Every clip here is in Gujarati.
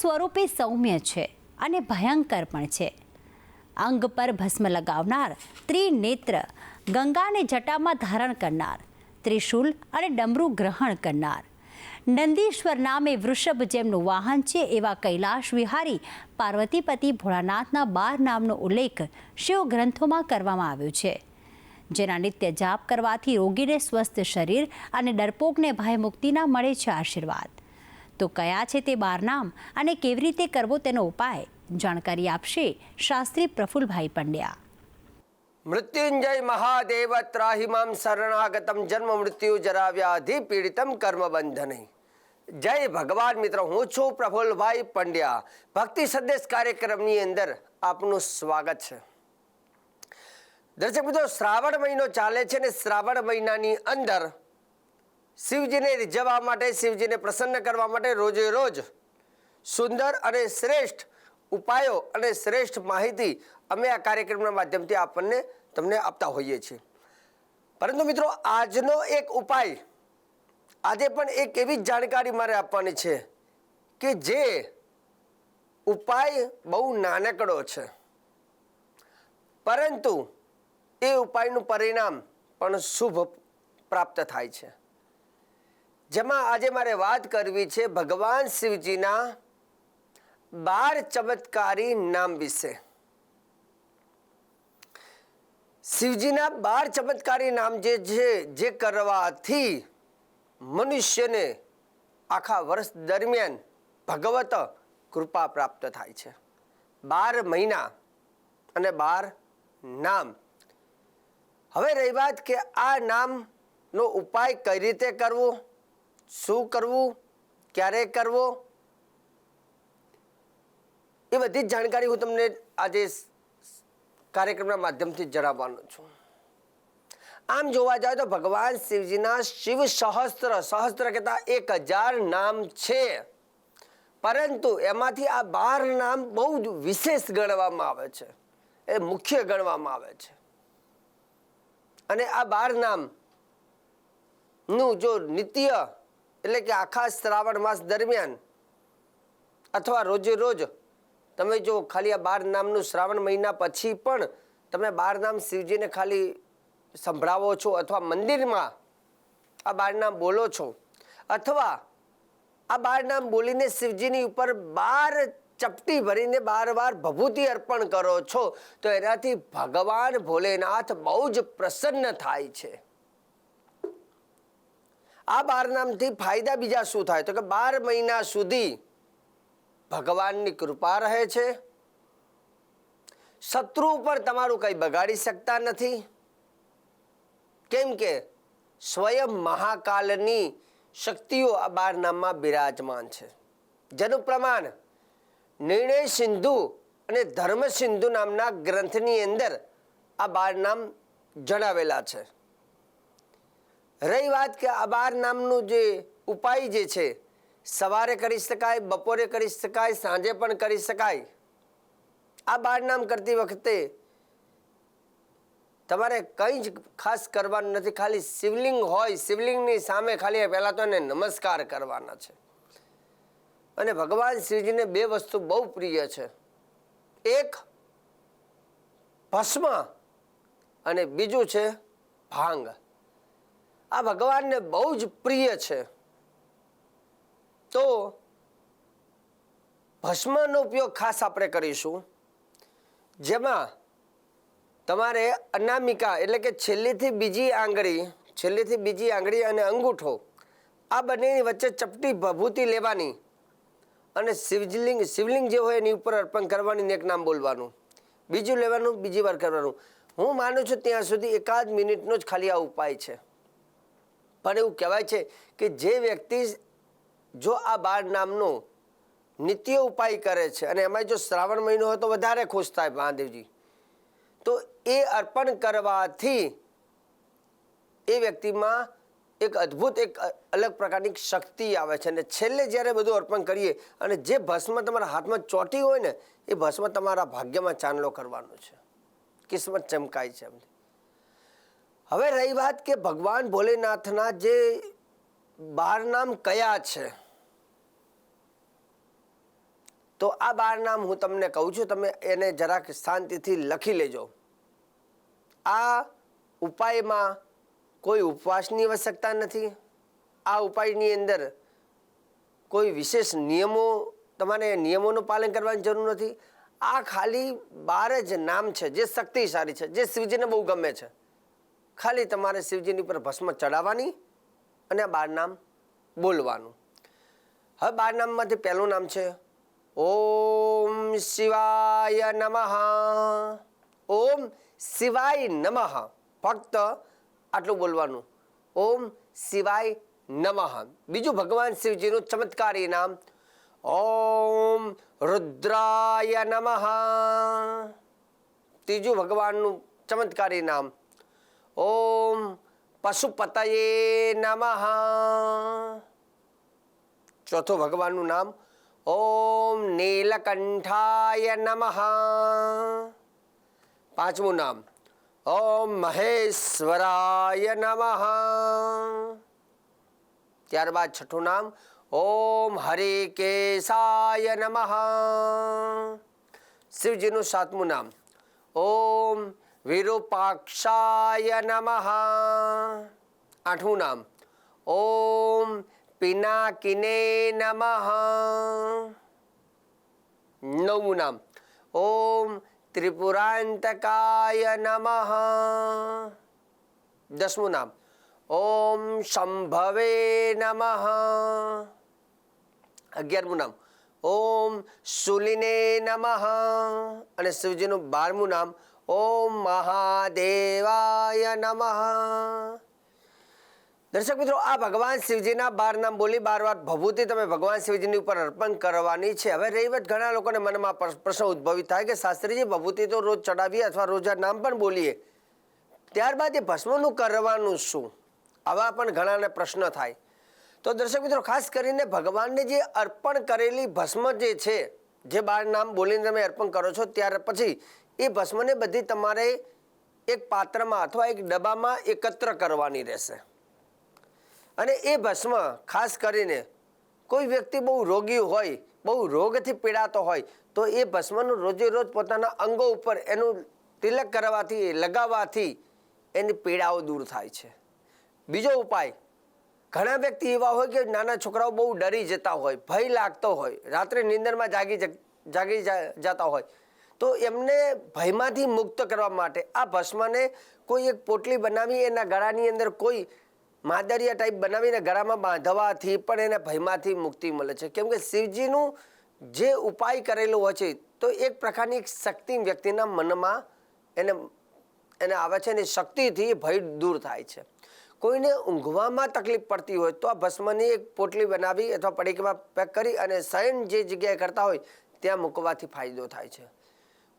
સ્વરૂપે સૌમ્ય છે અને ભયંકર પણ છે. અંગ પર ભસ્મ લગાવનાર, ત્રિનેત્ર, ગંગાને જટામાં ધારણ કરનાર, ત્રિશુલ અને ડમરું ગ્રહણ કરનાર. નંદીશ્વર નામે વૃષભ જેમનું વાહન છે એવા કૈલાશ વિહારી પાર્વતીપતિ ભોળાનાથના બાર નામનો ઉલ્લેખ શિવ ગ્રંથોમાં કરવામાં આવ્યો છે. જેના નિત્ય જાપ કરવાથી રોગીને સ્વસ્થ શરીર અને ડરપોકને ભય મુક્તિના મળે છે આશીર્વાદ. તો કયા છે તે બાર નામ અને કેવી રીતે કરવો તેનો ઉપાય જાણકારી આપશે શાસ્ત્રી પ્રફુલભાઈ પંડ્યા. મૃત્યુંજય મહાદેવ ત્રાહિમામ શરણાગતમ જન્મ મૃત્યુ જરા પીડિતમ કર્મ બંધને. જય ભગવાન મિત્રો, હું છું પ્રફુલભાઈ પંડ્યા. ભક્તિ સંદેશ કાર્યક્રમની અંદર આપનું સ્વાગત છે. દર્શક મિત્રો, શ્રાવણ મહિનો ચાલે છે ને શ્રાવણ મહિનાની અંદર શિવજીને રીઝવવા માટે, શિવજીને પ્રસન્ન કરવા માટે રોજે રોજ સુંદર અને શ્રેષ્ઠ ઉપાયો અને શ્રેષ્ઠ માહિતી અમે આ કાર્યક્રમના માધ્યમથી આપણને તમને આપતા હોઈએ છીએ. પરંતુ મિત્રો, આજનો એક ઉપાય, આજે પણ એક એવી જ જાણકારી મારે આપવાની છે કે જે ઉપાય બહુ નાનકડો છે. પરંતુ એ ઉપાયનું પરિણામ પણ શુભ પ્રાપ્ત થાય છે. જેમાં આજે મારે વાત કરવી છે ભગવાન શિવજીના બાર ચમત્કારી નામ વિશે. શિવજીના બાર ચમત્કારી નામ જે છે, જે કરવાથી મનુષ્યને આખા વર્ષ દરમિયાન ભગવત કૃપા પ્રાપ્ત થાય છે. બાર મહિના અને બાર નામ. હવે રહી વાત કે આ નામનો ઉપાય કઈ રીતે કરવો? શું કરવું? ક્યારે કરવો? એ બધી જ જાણકારી હું તમને આજે કાર્યક્રમના માધ્યમથી જણાવવાનો છું. આમ જોવા જાય તો ભગવાન શિવજીના શિવ સહસ્ત્ર સહસ્ત્ર કહેતા એક હજાર નામ છે. પરંતુ એમાંથી આ બાર નામ બહુ જ વિશેષ ગણવામાં આવે છે. એ મુખ્ય ગણવામાં આવે છે. અને આ બાર નામનું જો નિત્ય એટલે કે આખા શ્રાવણ માસ દરમિયાન અથવા રોજે રોજ તમે જો ખાલી આ બાર નામનું શ્રાવણ મહિના પછી પણ તમે બાર નામ શિવજીને ખાલી સંભળાવો છો અથવા મંદિરમાં આ બાર નામ બોલો છો અથવા આ બાર નામ બોલીને શિવજીની ઉપર બાર ચપટી ભરીને બાર વાર ભભૂતિ અર્પણ કરો છો તો એનાથી ભગવાન ભોલેનાથ બહુ જ પ્રસન્ન થાય છે. આ બારનામથી ફાયદા બીજા શું થાય? તો કે બાર મહિના સુધી ભગવાનની કૃપા રહે છે. શત્રુ ઉપર તમારું કંઈ બગાડી શકતા નથી. કેમ કે સ્વયં મહાકાલની શક્તિઓ આ બારનામમાં બિરાજમાન છે. જેનું પ્રમાણ નિર્ણય સિંધુ અને ધર્મ સિંધુ નામના ગ્રંથની અંદર આ બાર નામ જણાવેલા છે. રહી વાત કે આ બાર નામનું જે ઉપાય જે છે, સવારે કરી શકાય, બપોરે કરી શકાય, સાંજે પણ કરી શકાય, આ બાર નામ કરતી વખતે તમારે કંઈ જ ખાસ કરવાનું નથી. ખાલી શિવલિંગ હોય, શિવલિંગની સામે ખાલી પહેલાં તો એને નમસ્કાર કરવાના છે. અને ભગવાન શ્રીજીને બે વસ્તુ બહુ પ્રિય છે. એક, ભસ્મ અને બીજું છે ભાંગ. આ ભગવાનને બહુ જ પ્રિય છે. તો ભસ્મનો ઉપયોગ ખાસ આપણે કરીશું. જેમાં તમારે અનામિકા એટલે કે છેલ્લીથી બીજી આંગળી, છેલ્લીથી બીજી આંગળી અને અંગૂઠો, આ બંનેની વચ્ચે ચપટી ભભૂતિ લેવાની અને શિવલિંગ શિવલિંગ જે હોય એની ઉપર અર્પણ કરવાની એક નામ બોલવાનું. બીજું લેવાનું, બીજી વાર કરવાનું. હું માનું છું ત્યાં સુધી એકાદ મિનિટનો જ ખાલી આ ઉપાય છે. પણ એવું કહેવાય છે કે જે વ્યક્તિ જો આ બાર નામનો નિત્ય ઉપાય કરે છે અને એમાં જો શ્રાવણ મહિનો હોય તો વધારે ખુશ થાય મહાદેવજી. તો એ અર્પણ કરવાથી એ વ્યક્તિમાં એક અદ્ભુત એક અલગ પ્રકારની શક્તિ આવે છે અને છેલ્લે જ્યારે બધું અર્પણ કરીએ અને જે ભસ્મ તમારા હાથમાં ચોંટી હોય ને, એ ભસ્મ તમારા ભાગ્યમાં ચાંદલો કરવાનો છે. કિસ્મત ચમકાય છે એમની હવે રહી વાત કે ભગવાન ભોલેનાથના જે બાર નામ કયા છે? તો આ બાર નામ હું તમને કહું છું, તમે એને જરાક શાંતિથી લખી લેજો. આ ઉપાયમાં કોઈ ઉપવાસની આવશ્યકતા નથી? આ ઉપાયની અંદર કોઈ વિશેષ નિયમો, તમારે નિયમોનું પાલન કરવાની જરૂર નથી? આ ખાલી બાર જ નામ છે, જે શક્તિશાળી છે, જે શિવજીને બહુ ગમે છે. ખાલી તમારે શિવજીની પર ભસ્મ ચડાવવાની અને આ બાર નામ બોલવાનું. હવે બાર નામમાંથી પહેલું નામ છે, ઓમ શિવાય નમઃ. ઓમ શિવાય નમઃ. ફક્ત આટલું બોલવાનું. ઓમ શિવાય નમઃ. બીજું ભગવાન શિવજીનું ચમત્કારી નામ, ઓમ રુદ્રાય નમઃ. ત્રીજું ભગવાનનું ચમત્કારી નામ ઓમ પશુપતયે નમઃ ચોથું ભગવાનનું નામ ઓમ નીલકંઠાય નમઃ પાંચમું નામ ઓમ મહેશ્વરાય નમઃ ત્યારબાદ છઠ્ઠું નામ ઓમ હરિકેશાય નમઃ શિવજીનું સાતમું નામ ઓમ વિરૂપાક્ષાય નમઃ આઠમું નામ ઓમ પિનાકિને નમઃ નવમું નામ ઓમ ત્રિપુરાંતકાય નમઃ દસમું નામ ઓમ સંભવે નમઃ અગિયારમું નામ ઓમ સુલિને નમઃ અને શિવજીનું બારમું નામ ઓમ મહાદેવાય નમઃ. દર્શક મિત્રો, આ ભગવાન શિવજીના બાર નામ બોલી બાર વાર ભભૂતિ તમે ભગવાન શિવજીની ઉપર અર્પણ કરવાની છે. હવે રહી ઘણા લોકોને મનમાં પ્ર- પ્રશ્ન ઉદ્ભવિત થાય કે શાસ્ત્રીજી, ભભૂતિ તો રોજ ચડાવીએ અથવા રોજ નામ પણ બોલીએ. ત્યારબાદ એ ભસ્મનું કરવાનું શું? આવા પણ ઘણાને પ્રશ્ન થાય. તો દર્શક મિત્રો, ખાસ કરીને ભગવાનને જે અર્પણ કરેલી ભસ્મ જે છે, જે બાર નામ બોલીને તમે અર્પણ કરો છો, ત્યાર પછી એ ભસ્મને બધી તમારે એક પાત્રમાં અથવા એક ડબ્બામાં એકત્ર કરવાની રહેશે. અને એ ભસ્મ ખાસ કરીને કોઈ વ્યક્તિ બહુ રોગી હોય, બહુ રોગથી પીડાતો હોય, તો એ ભસ્મનું રોજે રોજ પોતાના અંગો ઉપર એનું તિલક કરવાથી, લગાવવાથી એની પીડાઓ દૂર થાય છે. બીજો ઉપાય, ઘણા વ્યક્તિ એવા હોય કે નાના છોકરાઓ બહુ ડરી જતા હોય, ભય લાગતો હોય, રાત્રે નિંદરમાં જાગી જાગી જતા હોય તો એમને ભયમાંથી મુક્ત કરવા માટે આ ભસ્મને કોઈ એક પોટલી બનાવી, એના ગળાની અંદર કોઈ માદરિયા ટાઈપ બનાવીને ગળામાં બાંધવાથી પણ એને ભયમાંથી મુક્તિ મળે છે. કેમ કે શિવજીનું જે ઉપાય કરેલો હોય છે, તો એક પ્રકારની શક્તિ વ્યક્તિના મનમાં એને એને આવે છે એની શક્તિથી ભય દૂર થાય છે. કોઈને ઊંઘવામાં તકલીફ પડતી હોય તો આ ભસ્મની એક પોટલી બનાવી અથવા પડીકમાં પેક કરી અને શયન જે જગ્યાએ કરતા હોય, ત્યાં મૂકવાથી ફાયદો થાય છે.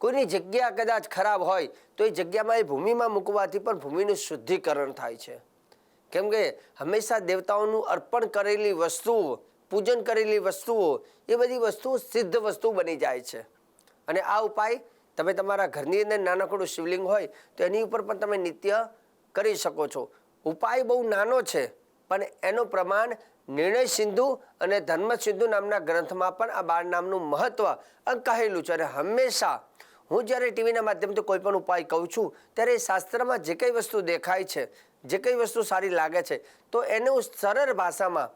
કોઈની જગ્યા કદાચ ખરાબ હોય, તો એ જગ્યામાં એ ભૂમિમાં મૂકવાથી પણ ભૂમિનું શુદ્ધિકરણ થાય છે. કેમ કે હંમેશા દેવતાઓનું અર્પણ કરેલી વસ્તુઓ પૂજન કરેલી વસ્તુઓ, એ બધી વસ્તુઓ સિદ્ધ વસ્તુ બની જાય છે. અને આ ઉપાય તમે તમારા ઘરની અંદર નાનકડું શિવલિંગ હોય, તો એની ઉપર પણ તમે નિત્ય કરી શકો છો. ઉપાય બહુ નાનો છે, પણ એનું પ્રમાણ નિર્ણય સિંધુ અને ધર્મ સિંધુ નામના ગ્રંથમાં પણ આ બાળ નામનું મહત્વ કહેલું છે. અને હંમેશા હું જ્યારે ટીવીના માધ્યમથી કોઈ પણ ઉપાય કહું છું, ત્યારે શાસ્ત્રમાં જે કંઈ વસ્તુ દેખાય છે, જે કંઈ વસ્તુ સારી લાગે છે, તો એને હું સરળ ભાષામાં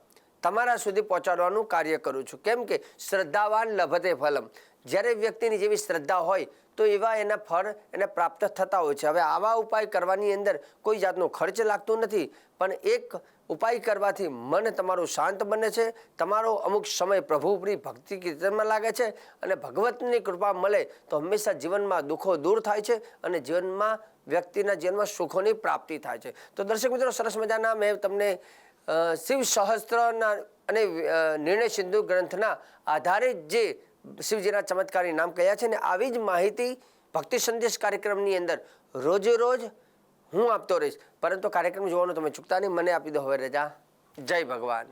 તમારા સુધી પહોંચાડવાનું કાર્ય કરું છું. કેમ કે શ્રદ્ધાવાન લભતે ફલમ. જ્યારે વ્યક્તિની જેવી શ્રદ્ધા હોય તો એવા એના ફળ એને પ્રાપ્ત થતા હોય છે. હવે આવા ઉપાય કરવાની અંદર કોઈ જાતનો ખર્ચ લાગતો નથી, પણ એક ઉપાય કરવાથી મન તમારું શાંત બને છે. તમારો અમુક સમય પ્રભુપ્રી ભક્તિ કીર્તનમાં લાગે છે અને ભગવતની કૃપા મળે તો હંમેશા જીવનમાં દુઃખો દૂર થાય છે અને જીવનમાં વ્યક્તિના જીવનમાં સુખોની પ્રાપ્તિ થાય છે. તો દર્શક મિત્રો, સરસ મજાના મેં તમને શિવ સહસ્ત્રના અને નિર્ણય સિંધુ ગ્રંથના આધારે જે શિવજીના ચમત્કારી નામ કયા છે ને આવી જ માહિતી ભક્તિ સંદેશ કાર્યક્રમની અંદર રોજે રોજ હું આપતો રહીશ. પરંતુ કાર્યક્રમ જોવાનું તમે ચૂકતા નહીં, મને આપી દો હવે રજા. જય ભગવાન.